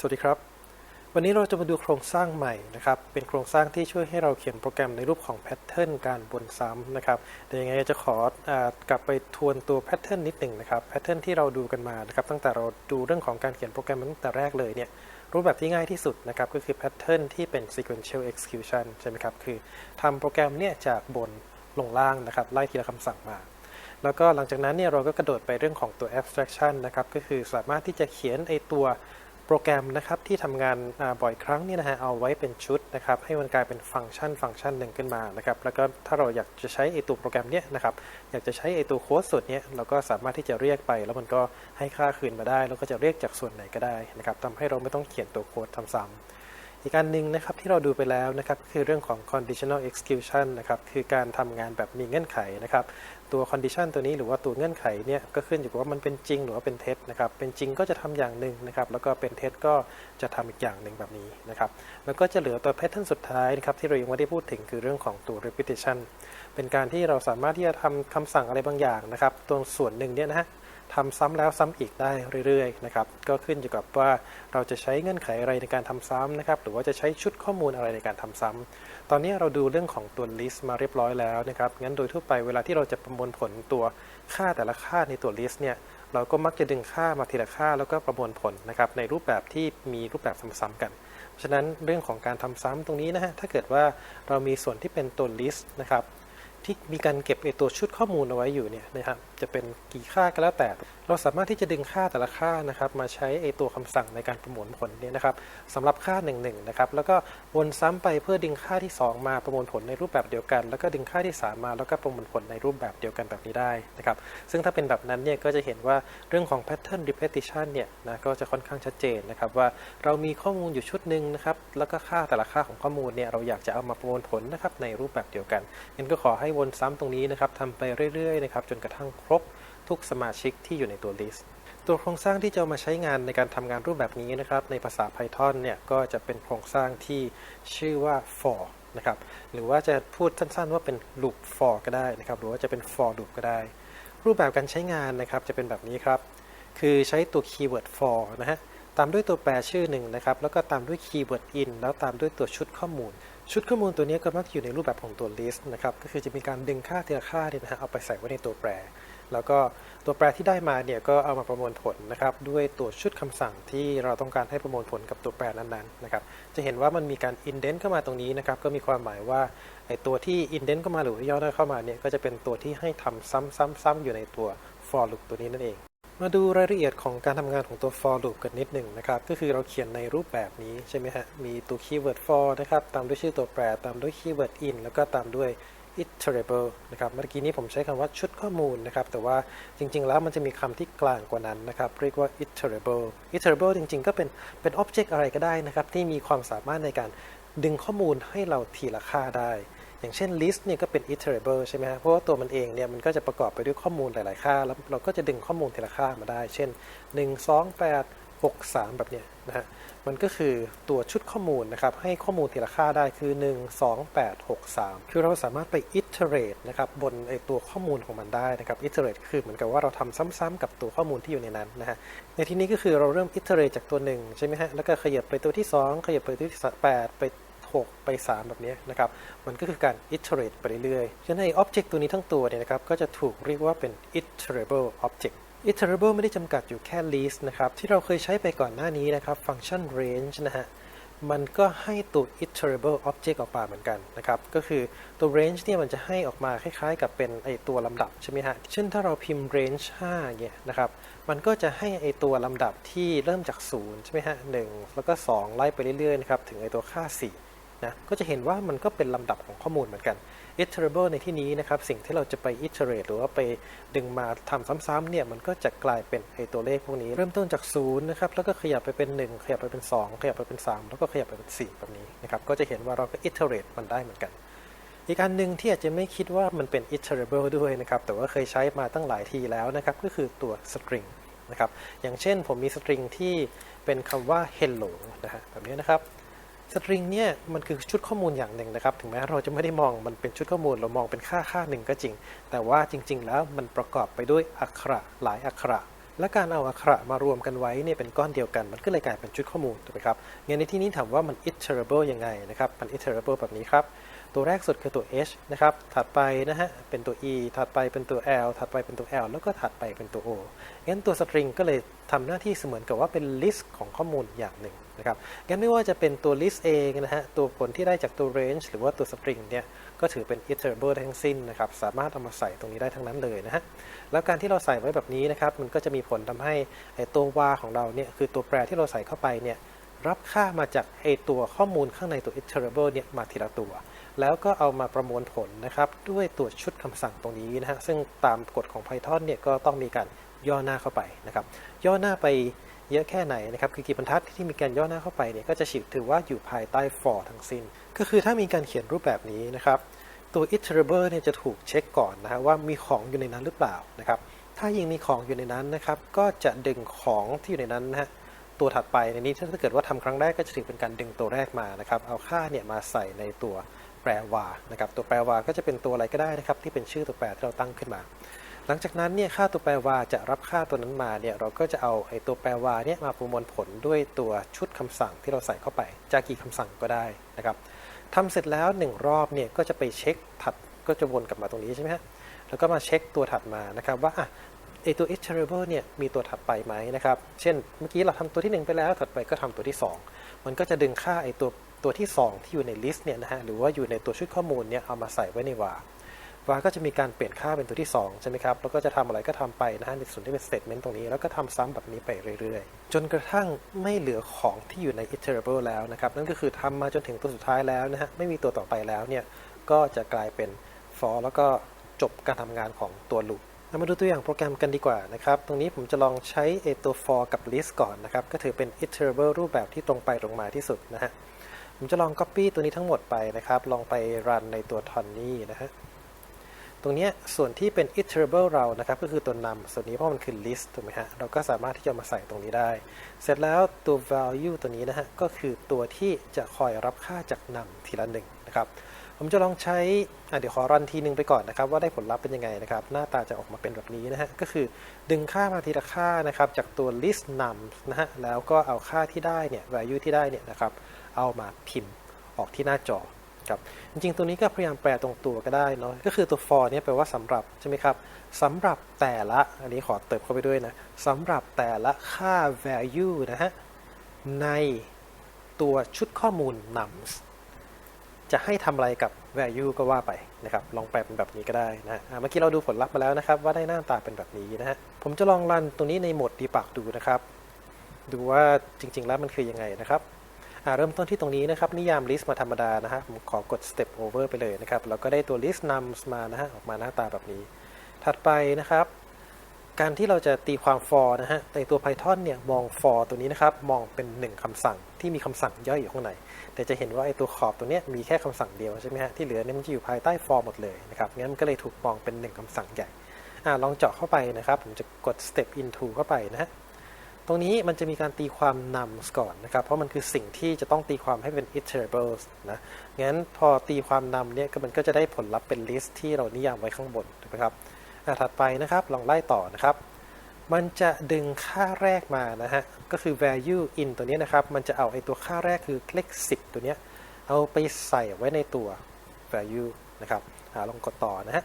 สวัสดีครับ วันนี้เราจะมาดูโครงสร้างใหม่นะครับ เป็นโครงสร้างที่ช่วยให้เราเขียนโปรแกรมในรูปของแพทเทิร์นการบนซ้ำนะครับแต่ยังไงจะขออากลับไปทวนตัวแพทเทิร์นนิดหนึ่งนะครับแพทเทิร์นที่เราดูกันมานะครับตั้งแต่เราดูเรื่องของการเขียนโปรแกรมตั้งแต่แรกเลยเนี่ยรูปแบบที่ง่ายที่สุดนะครับก็คือแพทเทิร์นที่เป็น sequential execution ใช่ไหมครับคือทำโปรแกรมเนี่ยจากบนลงล่างนะครับไล่ทีละคำสั่งมาแล้วก็หลังจากนั้นเนี่ยเราก็กระโดดไปเรื่องของตัว abstraction นะครับ ก็คือสามารถที่จะเขียนไอตัว โปรแกรมนะครับที่ทำงานบ่อยครั้งเนี่ยนะฮะเอาไว้เป็นชุดนะครับให้มันกลายเป็นฟังก์ชันฟังก์ชันหนึ่งขึ้นมานะครับแล้วก็ถ้าเราอยากจะใช้ไอตัวโปรแกรมเนี้ยนะครับอยากจะใช้ไอตัวโค้ดส่วนเนี้ยเราก็สามารถที่จะเรียกไป แล้วมันก็ให้ค่าคืนมาได้ แล้วก็จะเรียกจากส่วนไหนก็ได้นะครับทำให้เราไม่ต้องเขียนตัวโค้ดซ้ำ อีกอันหนึ่งนะครับที่เราดูไปแล้วนะครับคือเรื่องของ conditional execution นะครับคือการทำงานแบบมีเงื่อนไขนะครับตัว condition ตัวนี้หรือว่าตัวเงื่อนไขเนี่ยก็ขึ้นอยู่กับว่ามันเป็นจริงหรือว่าเป็นเท็จนะครับเป็นจริงก็จะทำอย่างหนึ่งนะครับแล้วก็เป็นเท็จก็จะทำอีกอย่างหนึ่งแบบนี้นะครับแล้วก็จะเหลือตัว pattern สุดท้ายนะครับที่เรายังไม่ได้พูดถึงคือเรื่องของตัว repetition เป็นการที่เราสามารถที่จะทำคำสั่งอะไรบางอย่างนะครับตัวส่วนหนึ่งเนี่ยนะฮะ ทำซ้ำแล้วซ้ำอีกได้เรื่อยๆนะครับก็ขึ้นอยู่กับว่าเราจะใช้เงื่อนไขอะไรในการทำซ้ำนะครับหรือว่าจะใช้ชุดข้อมูลอะไรในการทำซ้ำตอนนี้เราดูเรื่องของตัว list มาเรียบร้อยแล้วนะครับงั้นโดยทั่วไปเวลาที่เราจะประมวลผลตัวค่าแต่ละค่าในตัว list เนี่ยเราก็มักจะดึงค่ามาทีละค่าแล้วก็ประมวลผลนะครับในรูปแบบที่มีรูปแบบซ้ำๆกันเพราะฉะนั้นเรื่องของการทำซ้ำตรงนี้นะฮะถ้าเกิดว่าเรามีส่วนที่เป็นตัว list นะครับที่มีการเก็บไอตัวชุดข้อมูลเอาไว้อยู่เนี่ยนะครับ จะเป็นกี่ค่าก็แล้วแต่ เราสามารถที่จะดึงค่าแต่ละค่านะครับมาใช้ไอตัวคำสั่งในการประมวลผลเนี่ยนะครับสำหรับค่า1นนะครับแล้วก็วนซ้ำไปเพื่อดึงค่าที่ 2 มาประมวลผลในรูปแบบเดียวกัน แล้วก็ดึงค่าที่ 3 มาแล้วก็ประมวลผลในรูปแบบเดียวกันแบบนี้ได้นะครับซึ่งถ้าเป็นแบบนั้นเนี่ยก็จะเห็นว่าเรื่องของ pattern repetition เนี่ยนะก็จะค่อนข้างชัดเจนนะครับว่าเรามีข้อมูลอยู่ชุดหนึ่งนะครับแล้วก็ค่าแต่ละค่าของข้อมูลเนี่ยเราอยากจะเอามาประมวลผลนะครับในรูปแบบเดียวกันงั้นก็ขอให้วนซ้ำตรงนี้นะครับทำไปเรื่อยๆนะครับจนกระทั่งรบทุกสมาชิกที่อยู่ในตัว list ตัวโครงสร้างที่จะามาใช้งานในการทำงานรูปแบบนี้นะครับ ในภาษา Python เนี่ยก็จะเป็นโครงสร้างที่ชื่อว่า for นะครับหรือว่าจะพูดสั้นๆว่าเป็น loop for ก็ได้นะครับหรือว่าจะเป็น for loop ก็ได้ รูปแบบการใช้งานนะครับจะเป็นแบบนี้ครับ คือใช้ตัว keyword for นะฮะตามด้วยตัวแปรชื่อหนึ่งนะครับแล้วก็ตามด้วย keyword in แล้วตามด้วยตัวชุดข้อมูล ชุดข้อมูลตัวนี้ก็มักอยู่ในรูปแบบของตัว list นะครับก็คือจะมีการดึงค่าทีละค่าเนี่ยนะฮะเอาไปใส่ไว้ในตัวแปร แล้วก็ตัวแปรที่ได้มาเนี่ยก็เอามาประมวลผลนะครับด้วยตัวชุดคำสั่งที่เราต้องการให้ประมวลผลกับตัวแปรนั้นๆนะครับจะเห็นว่ามันมีการ indent เข้ามาตรงนี้นะครับก็มีความหมายว่าไอตัวที่ indent เข้ามาหรือย่อหน้าเข้ามาเนี่ยก็จะเป็นตัวที่ให้ทำซ้ำๆๆอยู่ในตัว for loop ตัวนี้นั่นเองมาดูรายละเอียดของการทำงานของตัว for loop กันนิดหนึ่งนะครับ ก็คือเราเขียนในรูปแบบนี้ใช่ไหมฮะ มีตัว keyword for นะครับ ตามด้วยชื่อตัวแปร ตามด้วย keyword in แล้วก็ตามด้วย iterable นะครับ เมื่อกี้นี้ผมใช้คำว่าชุดข้อมูลนะครับ แต่ว่าจริง ๆ แล้วมันจะมีคำที่กลางกว่านั้นนะครับ เรียกว่า iterable iterable จริง ๆ ก็เป็นเป็น object อะไรก็ได้นะครับ ที่มีความสามารถในการดึงข้อมูลให้เราทีละค่าได้อย่างเช่น list เนี่ยก็เป็น iterable ใช่ไหมฮะเพราะว่าตัวมันเองเนี่ยมันก็จะประกอบไปด้วยข้อมูลหลาย ๆ ค่า แล้วเราก็จะดึงข้อมูลทีละค่ามาได้ เช่น 1 2 8 6 3 แบบเนี้ยนะฮะมันก็คือตัวชุดข้อมูลนะครับ ให้ข้อมูลทีละค่าได้คือ 1 2 8 6 3 คือเราสามารถไป iterate นะครับบนไอตัวข้อมูลของมันได้นะครับ iterate คือเหมือนกับว่าเราทำซ้ำๆกับตัวข้อมูลที่อยู่ในนั้นนะฮะในที่นี้ก็คือเราเริ่ม iterate จากตัวหนึ่งใช่ไหมฮะแล้วก็ขยับไปตัวที่ 2 ขยับไปตัวที่ 8 ไป 6 ไป 3 แบบนี้นะครับ มันก็คือการ iterate ไปเรื่อยๆฉะนั้นไอ้ object ตัวนี้ทั้งตัวเนี่ยนะครับก็จะถูกเรียกว่าเป็น iterable object iterable ไม่ได้จำกัดอยู่แค่ list นะครับ ที่เราเคยใช้ไปก่อนหน้านี้นะครับ ฟังก์ชัน range นะฮะ มันก็ให้ตัว iterable object ออกมาเหมือนกันนะครับ ก็คือตัว range เนี่ยมันจะให้ออกมาคล้ายๆ กับเป็นไอตัวลำดับใช่ไหมฮะ เช่นถ้าเราพิมพ์ range 5เนี่ยนะครับ มันก็จะให้ไอตัวลำดับที่เริ่มจาก 0 ใช่ไหมฮะ1แล้วก็ 2 ไล่ไปเรื่อยๆนะครับ ถึงไอตัวค่า 4นะ ก็จะเห็นว่ามันก็เป็นลำดับของข้อมูลเหมือนกัน iterable ในที่นี้นะครับ สิ่งที่เราจะไป iterate หรือว่าไปดึงมาทำซ้ำๆเนี่ย มันก็จะกลายเป็นไอตัวเลขพวกนี้ เริ่มต้นจาก0นะครับ แล้วก็ขยับไปเป็น 1 ขยับไปเป็น 2 ขยับไปเป็น 3 แล้วก็ขยับไปเป็น 4 แบบนี้นะครับ ก็จะเห็นว่าเราก็ iterate มันได้เหมือนกัน อีกอันหนึ่งที่อาจจะไม่คิดว่ามันเป็น iterable ด้วยนะครับ แต่ว่าเคยใช้มาตั้งหลายทีแล้วนะครับ ก็คือตัว string นะครับ อย่างเช่นผมมี string ที่เป็นคำว่า hello นะฮะแบบนี้นะครับ สตริงเนี่ยมันคือชุดข้อมูลอย่างหนึ่งนะครับ ถึงแม้เราจะไม่ได้มองมันเป็นชุดข้อมูลเรามองเป็นค่าค่าหนึ่งก็จริง แต่ว่าจริง ๆ แล้วมันประกอบไปด้วยอักขระหลายอักขระและการเอาอักขระมารวมกันไว้เนี่ยเป็นก้อนเดียวกัน มันก็เลยกลายเป็นชุดข้อมูลถูกไหมครับงั้นในที่นี้ถามว่ามัน iterable ยังไงนะครับ มัน iterable แบบนี้ครับ ตัวแรกสุดคือตัว h นะครับ ถัดไปนะฮะ เป็นตัว e ถัดไปเป็นตัว l ถัดไปเป็นตัว l แล้วก็ถัดไปเป็นตัว o งั้นตัว string ก็เลยทำหน้าที่เสมือนกับว่าเป็น list ของข้อมูลอย่างหนึ่งนะครับ งั้นไม่ว่าจะเป็นตัว list เองนะฮะ ตัวผลที่ได้จากตัว range หรือว่าตัว string เนี่ย ก็ถือเป็น iterable ทั้งสิ้นนะครับ สามารถเอามาใส่ตรงนี้ได้ทั้งนั้นเลยนะฮะ แล้วการที่เราใส่ไว้แบบนี้นะครับ มันก็จะมีผลทำให้ไอ้ตัว var ของเราเนี่ย คือตัวแปรที่เราใส่เข้าไปเนี่ย รับค่ามาจากไอตัวข้อมูลข้างในตัว iterable เนี่ยมาทีละตัว แล้วก็เอามาประมวลผลนะครับด้วยตัวชุดคำสั่งตรงนี้นะฮะซึ่งตามกฎของ Python เนี่ยก็ต้องมีการย่อหน้าเข้าไปนะครับย่อหน้าไปเยอะแค่ไหนนะครับคือกี่บรรทัดที่มีการย่อหน้าเข้าไปเนี่ยก็จะถือว่าอยู่ภายใต้ for ทั้งสิ้น ก็คือถ้ามีการเขียนรูปแบบนี้นะครับตัว iterable เนี่ยจะถูกเช็คก่อนนะฮะว่ามีของอยู่ในนั้นหรือเปล่านะครับถ้ายังมีของอยู่ในนั้นนะครับก็จะดึงของที่อยู่ในนั้นนะฮะตัวถัดไปในนี้ถ้าเกิดว่าทำครั้งแรกก็จะถือเป็นการดึงตัวแรกมานะครับเอาค่าเนี่ยมาใส่ในตัว รวานะครับตัวแปรวาก็จะเป็นตัวอะไรก็ได้นะครับที่เป็นชื่อตัวแปรที่เราตั้งขึ้นมา หลังจากนั้นเนี่ยค่าตัวแปรวาจะรับค่าตัวนั้นมาเนี่ยเราก็จะเอาไอ้ตัวแปรวาเนี่ยมาประมวลผลด้วยตัวชุดคำสั่งที่เราใส่เข้าไป จากกี่คำสั่งก็ได้นะครับทำเสร็จแล้วหนึ่งรอบเนี่ยก็จะไปเช็คถัดก็จะวนกลับมาตรงนี้ใช่ไหมฮะแล้วก็มาเช็คตัวถัดมานะครับว่าอะไอตัว iterable เนี่ยมีตัวถัดไปไหมนะครับ เช่นเมื่อกี้เราทำตัวที่ 1 ไปแล้ว ถัดไปก็ทำตัวที่ 2 มันก็จะดึงค่าไอตัว ตัวที่ 2 ที่อยู่ใน list เนี่ยนะฮะหรือว่าอยู่ในตัวชุดข้อมูลเนี่ยเอามาใส่ไว้ใน var var ก็จะมีการเปลี่ยนค่าเป็นตัวที่ 2 ใช่ไหมครับ แล้วก็จะทำอะไรก็ทำไปนะฮะในส่วนที่เป็น statement ตรงนี้ แล้วก็ทำซ้ำแบบนี้ไปเรื่อยๆ จนกระทั่งไม่เหลือของที่อยู่ใน iterable แล้วนะครับ นั่นก็คือทำมาจนถึงตัวสุดท้ายแล้วนะฮะ ไม่มีตัวต่อไปแล้วเนี่ย ก็จะกลายเป็น for แล้วก็จบการทำงานของตัว loop เรามาดูตัวอย่างโปรแกรมกันดีกว่านะครับ ตรงนี้ผมจะลองใช้ตัว for กับ list ก่อนนะครับ ก็ถือเป็น iterable รูปแบบที่ตรงไปตรงมาที่สุดนะฮะ ผมจะลอง copy ตัวนี้ทั้งหมดไปนะครับ ลองไปรันในตัว t o n นี้นะฮะ ตรงนี้ส่วนที่เป็น iterable เรานะครับ ก็คือตัวนำส่วนนี้เพราะมันคือ list ถูกไหมฮะ เราก็สามารถที่จะมาใส่ตรงนี้ได้ เสร็จแล้วตัว value ตัวนี้นะฮะ ก็คือตัวที่จะคอยรับค่าจากนำทีละหนึ่งนะครับ ผมจะลองใช้เดี๋ยวขอรันทีนึงไปก่อนนะครับ ว่าได้ผลลัพธ์เป็นยังไงนะครับ หน้าตาจะออกมาเป็นแบบนี้นะฮะ ก็คือดึงค่ามาทีละค่านะครับ จากตัว list num นะฮะ แล้วก็เอาค่าที่ได้เนี่ย value ที่ได้เนี่ยนะครับ เอามาพิมพ์ออกที่หน้าจอครับจริงๆ ตัวนี้ก็พยายามแปลตรงตัวก็ได้เนาะก็คือตัว for เนี่ยแปลว่าสำหรับใช่ไหมครับสำหรับแต่ละอันนี้ขอเติมเข้าไปด้วยนะสำหรับแต่ละค่า value นะฮะในตัวชุดข้อมูล nums จะให้ทำอะไรกับ value ก็ว่าไปนะครับ ลองแปลเป็นแบบนี้ก็ได้นะเมื่อกี้เราดูผลลัพธ์มาแล้วนะครับ ว่าได้หน้าตาเป็นแบบนี้นะฮะผมจะลองรันตรงนี้ในโหมด debug ดูนะครับ ดูว่าจริง ๆ แล้วมันคือยังไงนะครับ เริ่มต้นที่ตรงนี้นะครับนิยาม list มาธรรมดานะฮะผมขอกด step over ไปเลยนะครับแล้วก็ได้ตัว list nums มานะฮะออกมาหน้าตาแบบนี้ ถัดไปนะครับ การที่เราจะตีความ for นะฮะในตัว Python เนี่ยมอง for ตัวนี้นะครับมองเป็นหนึ่งคำสั่งที่มีคำสั่งย่อยอยู่ข้างใน แต่จะเห็นว่าไอ้ตัวขอบตัวเนี้ยมีแค่คำสั่งเดียวใช่ไหมฮะที่เหลือเนี่ยมันจะอยู่ภายใต้ for หมดเลยนะครับงั้นมันก็เลยถูกมองเป็นหนึ่งคำสั่งใหญ่อ่าลองเจาะเข้าไปนะครับ ผมจะกด step into เข้าไปนะฮะ ตรงนี้มันจะมีการตีความ nums ก่อนนะครับ เพราะมันคือสิ่งที่จะต้องตีความให้เป็น iterables นะงั้นพอตีความนำเนี่ยก็มันก็จะได้ผลลัพธ์เป็น list ที่เรานิยามไว้ข้างบนถูกไหมครับอ่าถัดไปนะครับลองไล่ต่อนะครับ มันจะดึงค่าแรกมานะฮะก็คือ value in ตัวนี้นะครับ มันจะเอาไอตัวค่าแรกคือเลข10 ตัวเนี้ยเอาไปใส่ไว้ในตัว value นะครับอ่าลองกดต่อนะฮะ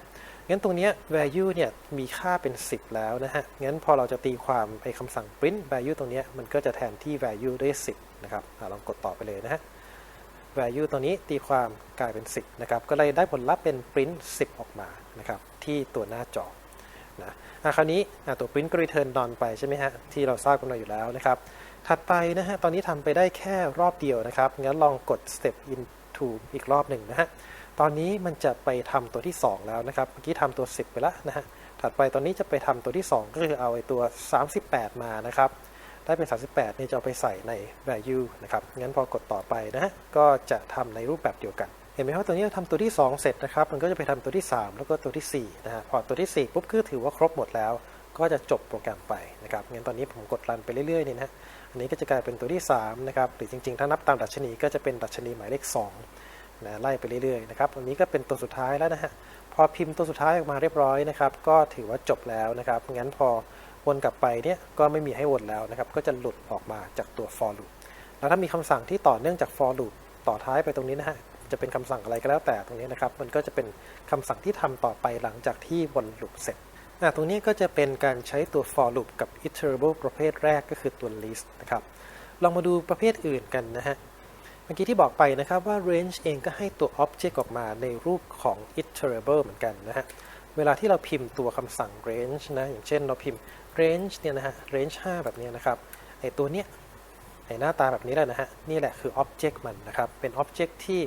งั้นตรงนี้ value เนี่ยมีค่าเป็น 10 แล้วนะฮะ งั้นพอเราจะตีความไอ้คำสั่ง print value ตรงนี้มันก็จะแทนที่ value ด้วย 10 นะครับอลองกดต่อไปเลยนะฮะ value ตัวนี้ตีความกลายเป็น 10 นะครับ ก็เลยได้ผลลัพธ์เป็น print 10 ออกมานะครับที่ตัวหน้าจอนะอะคราวนี้ตัว print ก็ return none ไปใช่ไหมฮะที่เราทราบกันมาอยู่แล้วนะครับ ถัดไปนะฮะตอนนี้ทำไปได้แค่รอบเดียวนะครับ งั้นลองกด step into อีกรอบหนึ่งนะฮะ ตอนนี้มันจะไปทำตัวที่ 2 แล้วนะครับ เมื่อกี้ทำตัว 10 ไปแล้วนะฮะ ถัดไปตอนนี้จะไปทำตัวที่ 2 ก็คือเอาไอ้ตัว 38 มานะครับ ได้เป็น 38เนี่ยจะเอาไปใส่ใน value นะครับ งั้นพอกดต่อไปนะฮะ ก็จะทำในรูปแบบเดียวกัน เห็นไหมครับตัวนี้เราทำตัวที่ 2 เสร็จนะครับ มันก็จะไปทำตัวที่ 3 แล้วก็ตัวที่4นะฮะ พอตัวที่ 4 ปุ๊บก็ถือว่าครบหมดแล้ว ก็จะจบโปรแกรมไปนะครับ งั้นตอนนี้ผมกดรันไปเรื่อยๆนี่นะอันนี้ก็จะกลายเป็นตัวที่3นะครับ หรือจริงๆ ถ้านับตามดัชนีก็จะเป็นดัชนีหมายเลข 2 นะไล่ไปเรื่อยๆนะครับอันนี้ก็เป็นตัวสุดท้ายแล้วนะฮะพอพิมพ์ตัวสุดท้ายออกมาเรียบร้อยนะครับ ก็ถือว่าจบแล้วนะครับงั้นพอวนกลับไปเนี่ยก็ไม่มีให้วนแล้วนะครับ ก็จะหลุดออกมาจากตัว for loop แล้วถ้ามีคำสั่งที่ต่อเนื่องจาก for loop ต่อท้ายไปตรงนี้นะฮะจะเป็นคำสั่งอะไรก็แล้วแต่ตรงนี้นะครับ มันก็จะเป็นคำสั่งที่ทำต่อไปหลังจากที่วนลูปเสร็จอะตรงนี้ก็จะเป็นการใช้ตัว for loop กับ iterable ประเภทแรกก็คือตัว list นะครับ ลองมาดูประเภทอื่นกันนะฮะ เมื่อกี้ที่บอกไปนะครับว่า range เองก็ให้ตัว object ออกมาในรูปของ iterable เหมือนกันนะฮะ เวลาที่เราพิมพ์ตัวคำสั่ง range นะ อย่างเช่นเราพิมพ์ range เนี่ยนะฮะ range 5 แบบนี้นะครับ ไอตัวเนี้ย ไอหน้าตาแบบนี้แหละนะฮะ นี่แหละคือ object มันนะครับ เป็น object ที่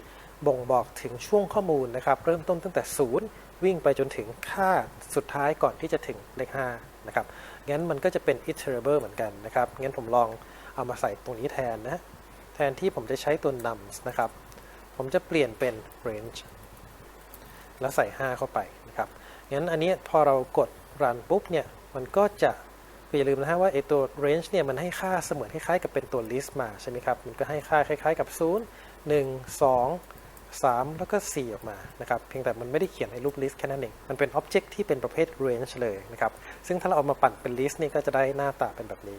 บ่งบอกถึงช่วงข้อมูลนะครับ เริ่มต้นตั้งแต่ 0 วิ่งไปจนถึงค่าสุดท้ายก่อนที่จะถึงเลข 5 นะครับ งั้นมันก็จะเป็น iterable เหมือนกันนะครับ งั้นผมลองเอามาใส่ตรงนี้แทนนะ แทนที่ผมจะใช้ตัว nums นะครับ ผมจะเปลี่ยนเป็น range แล้วใส่ 5 เข้าไปนะครับ งั้นอันนี้พอเรากด run ปุ๊บเนี่ย มันก็จะอย่าลืมนะฮะว่าไอตัว range เนี่ยมันให้ค่าเสมือนคล้ายๆกับเป็นตัว list มาใช่ไหมครับ มันก็ให้ค่าคล้ายๆกับ 0 1 2 3 แล้วก็ 4 ออกมานะครับเพียงแต่มันไม่ได้เขียนในรูป list แค่นั้นเอง มันเป็น object ที่เป็นประเภท range เลยนะครับซึ่งถ้าเราเอามาปั่นเป็น list นี่ก็จะได้หน้าตาเป็นแบบนี้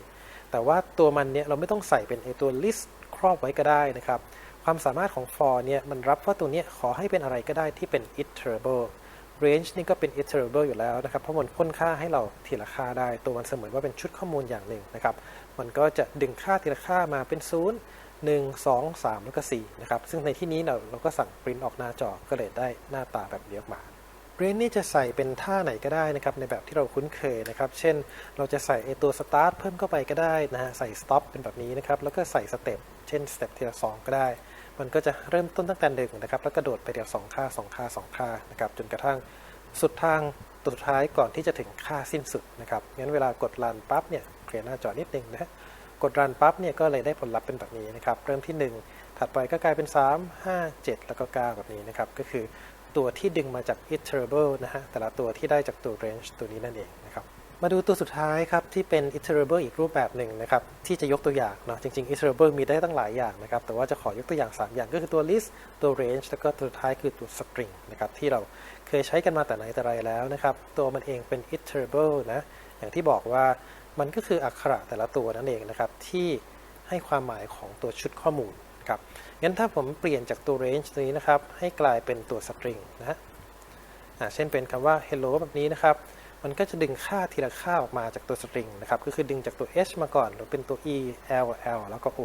แต่ว่าตัวมันเนี่ยเราไม่ต้องใส่เป็นไอตัว list ครอบไว้ก็ได้นะครับความสามารถของ for เนี่ยมันรับว่าตัวเนี้ยขอให้เป็นอะไรก็ได้ที่เป็น iterable range นี่ก็เป็น iterable อยู่แล้วนะครับ เพราะมันพ่นค่าให้เราทีละค่าได้ ตัวมันเสมือนว่าเป็นชุดข้อมูลอย่างหนึ่งนะครับ มันก็จะดึงค่าทีละค่ามาเป็น 0 1 2 3 แล้วก็4นะครับ ซึ่งในที่นี้เราเราก็สั่ง print ออกหน้าจอก็เลยได้หน้าตาแบบนี้ออกมา range นี่จะใส่เป็นท่าไหนก็ได้นะครับ ในแบบที่เราคุ้นเคยนะครับ เช่น เราจะใส่ไอตัว start เพิ่มเข้าไปก็ได้นะฮะ ใส่ stop เป็นแบบนี้นะครับ แล้วก็ใส่ step เช่น step ทีละ2ก็ได้ มันก็จะเริ่มต้นตั้งแต่หนึ่งนะครับ แล้วกระโดดไปเดียว2ค่า2ค่า2ค่านะครับ จนกระทั่งสุดทางตัวสุดท้ายก่อนที่จะถึงค่าสิ้นสุดนะครับ งั้นเวลากด run ปั๊บเนี่ยเคลียร์หน้าจอนิดนึงนะฮะ กด run ปั๊บเนี่ยก็เลยได้ผลลัพธ์เป็นแบบนี้นะครับ เริ่มที่ 1 ถัดไปก็กลายเป็น 3 5 7 แล้วก็ 9 แบบนี้นะครับ ก็คือตัวที่ดึงมาจาก iterable นะฮะ แต่ละตัวที่ได้จากตัว range ตัวนี้นั่นเองนะครับ มาดูตัวสุดท้ายครับ ที่เป็น iterable อีกรูปแบบหนึ่งนะครับ ที่จะยกตัวอย่างเนาะจริง ๆ iterable มีได้ตั้งหลายอย่างนะครับ แต่ว่าจะขอยกตัวอย่าง 3 อย่างก็คือตัว list ตัว range แล้วก็ตัวสุดท้ายคือตัว string นะครับที่เราเคยใช้กันมาแต่ไหนแต่ไรแล้วนะครับ ตัวมันเองเป็น iterable นะอย่างที่บอกว่า มันก็คืออักขระแต่ละตัวนั่นเองนะครับ ที่ให้ความหมายของตัวชุดข้อมูลครับงั้นถ้าผมเปลี่ยนจากตัว range ตัวนี้นะครับ ให้กลายเป็นตัว string นะฮะเช่นเป็นคำว่า hello แบบนี้นะครับ มันก็จะดึงค่าทีละค่าออกมาจากตัว string นะครับ ก็คือดึงจากตัว h มาก่อน หรือเป็นตัว e l l แล้วก็ o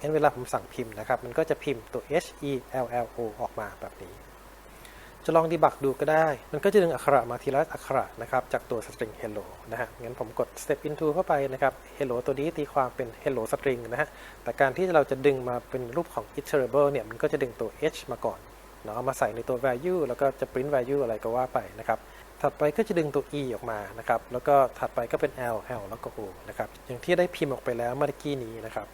งั้นเวลาผมสั่งพิมพ์นะครับ มันก็จะพิมพ์ตัว h e l l o ออกมาแบบนี้ จะลองดีบักดูก็ได้ มันก็จะดึงอักขระมาทีละอักขระนะครับ จากตัว string hello นะฮะ งั้นผมกด step into เข้าไปนะครับ hello ตัวนี้ตีความเป็น hello string นะฮะ แต่การที่เราจะดึงมาเป็นรูปของ iterable เนี่ย มันก็จะดึงตัว h มาก่อน เนาะมาใส่ในตัว value แล้วก็จะ print value อะไรก็ว่าไปนะครับ ถัดไปก็จะดึงตัว e ออกมานะครับ แล้วก็ถัดไปก็เป็น l l แล้วก็ o นะครับ อย่างที่ได้พิมพ์ออกไปแล้วเมื่อกี้นี้นะครับ